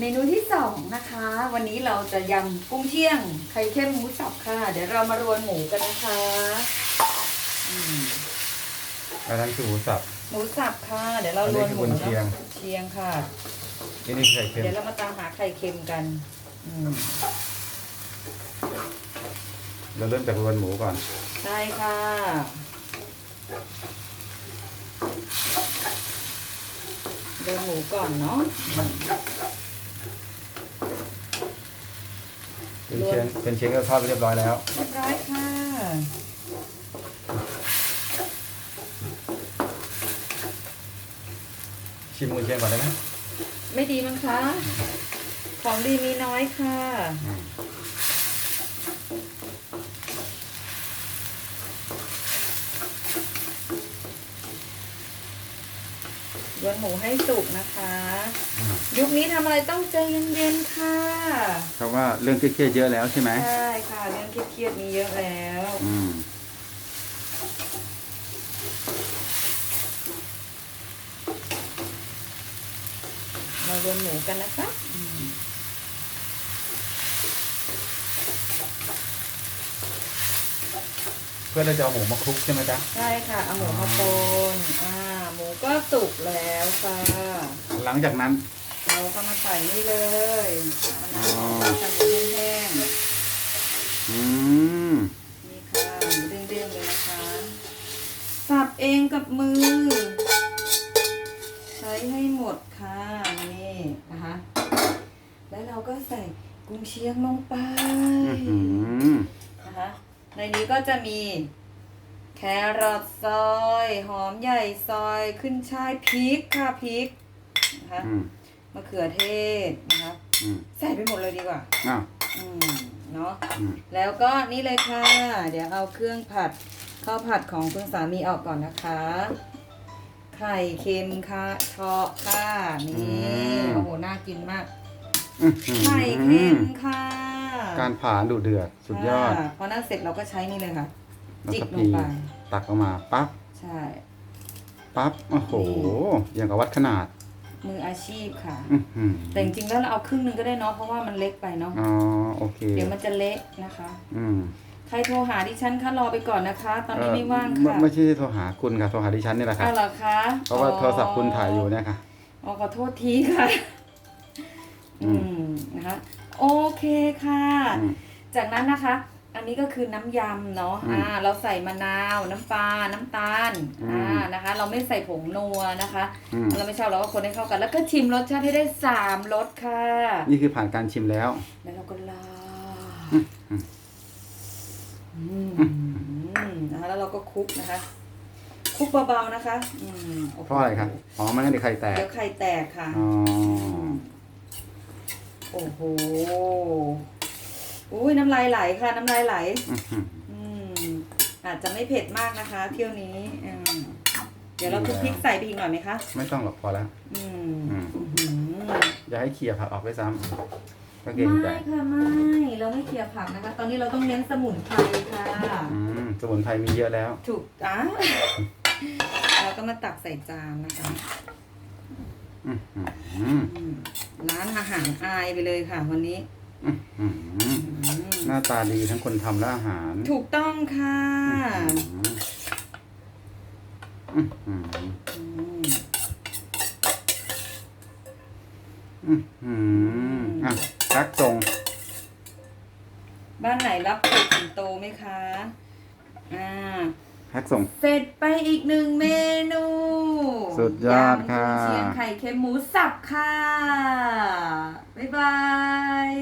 เมนูที่สองนะคะ วันนี้เราจะยำกุ้งเชียงไข่เค็มหมูสับค่ะ เดี๋ยวเรามารวนหมูกันนะคะอืมอันนั้นคือหมูสับ หมูสับค่ะ เดี๋ยวเรารวนหมูอันนี้คือกุนเชียง เชียงค่ะนี่นี่ไข่เค็มเดี๋ยวเรามาตามหาไข่เค็มกันอืมเราเริ่มจากรวนหมูก่อน ใช่ค่ะรวนหมูก่อนเนาะ เป็นเชียงเป็นเชียงก็ทอดไปเรียบร้อยแล้ว เรียบร้อยค่ะชิมกุนเชียงก่อนได้ไหมไม่ดีมั้งคะ ของดีมีน้อยค่ะ อืมรวนหมูให้สุกนะคะอืมยุคนี้ทำอะไรต้องใจเย็นๆค่ะ เพราะว่าเรื่องเครียดๆเยอะแล้วใช่ไหมใช่ค่ะเรื่องเครียดๆมีเยอะแล้ว อืมมารวนหมูกันนะคะอืม เพื่อเราจะเอาหมูมาคลุกใช่ไหมจ๊ะใช่ค่ะเอาหมูมาปนอ่าหมูก็สุกแล้วค่ะหลังจากนั้นเราก็มาใส่นี่เลยมะนาวอ๋อทำหมูแห้งอืมๆนี่ค่ะหมูเด้งๆเลยนะคะสับเองกับมือ ใช้ให้หมดค่ะนี่นะคะแล้วเราก็ใส่กุ้งเชียงลงไปอื้อหือนะคะ ในนี้ก็จะมีแครอทซอย หอมใหญ่ซอย ขึ้นช่ายพริกค่ะพริกนะคะอืมมะเขือเทศนะคะอืมใส่ไปหมดเลยดีกว่า อ้าวอืมเนาะ อืมแล้วก็นี่เลยค่ะ เดี๋ยวเอาเครื่องผัดข้าวผัดของคุณสามีออกก่อนนะคะ ไข่เค็มค่ะเชาะค่ะนี่โอ้โหน่ากินมาก อื้อหือไข่เค็มค่ะ การผ่าดูเดือดสุดยอดค่ะพอนั้นเสร็จเราก็ใช้นี่เลยค่ะ แล้วจิกก็ลงตีไป ตักออกมาปั๊บใช่ ปั๊บโอ้โห อย่างกับวัดขนาด มืออาชีพค่ะ อื้อหือแต่จริงๆแล้วเราเอาครึ่งหนึงก็ได้เนาะเพราะว่ามันเล็กไปเนาะอ๋อโอเค เดี๋ยวมันจะเละนะคะ อืมใครโทรหาดิฉันคะรอไปก่อนนะคะ ตอนนี้ไม่ว่างเอ่อค่ะไม่ใช่โทรหาคุณค่ะโทรหาดิฉันนี่แหละค่ะ อ้าวเหรอคะเพราะว่าโทรศัพท์คุณถ่ายอยู่เนี่ยค่ะ อ๋อขอโทษทีค่ะ อือืมมนะคะ โอเคค่ะ อืม จากนั้นนะคะ อันนี้ก็คือน้ำยำเนาะ อืมอ่า เราใส่มะนาว น้ำปลา น้ำตาล อืม อ่า นะคะ เราไม่ใส่ผงนัวนะคะ อืมเราไม่ชอบเราก็คนให้เข้ากัน แล้วก็ชิมรสชาติให้ได้สามรสค่ะ นี่คือผ่านการชิมแล้ว แล้วเราก็ลาอืม อืมนะคะ แล้วเราก็คลุกนะคะ คลุกเบาๆนะคะ อืมโโหเพราะอะไรครับ อ๋อไม่งั้นเดี๋ยวไข่แตก เดี๋ยวไข่แตกค่ะ อ๋อ โอ้โหอุ้ยน้ำลายไหลค่ะ น้ำลายไหลอื้อหืออืมอาจจะไม่เผ็ดมากนะคะ เที่ยวนี้อืมเดี๋ยวเราคลุกพริกใส่ไปอีกหน่อยไหมคะ ไม่ต้องหรอกพอแล้ว อืมอืม อื้อหืออย่าให้เขี่ยผักออกไปซ้ำก็เกรงใจไม่ค่ะไม่ เราไม่เคี่ยวผักนะคะ ตอนนี้เราต้องเน้นสมุนไพรค่ะ อืมสมุนไพรมีเยอะแล้ว ถูกอะเราก็มาตักใส่จานนะคะ อื้อหืออืม ร้านอาหารอายไปเลยค่ะ วันนี้ อื้อหืออืมหน้าตาดีทั้งคนทำและอาหารถูกต้องค่ะอื้อหืออืมอื้อหืออะชักทรงบ้านไหนรับเป็ดสิงโตไหมคะ อ่าแพ็กส่งเสร็จไปอีกหนึ่งเมนู สุดยอดค่ะ เชียงไข่เค็มหมูสับค่ะ บ๊ายบาย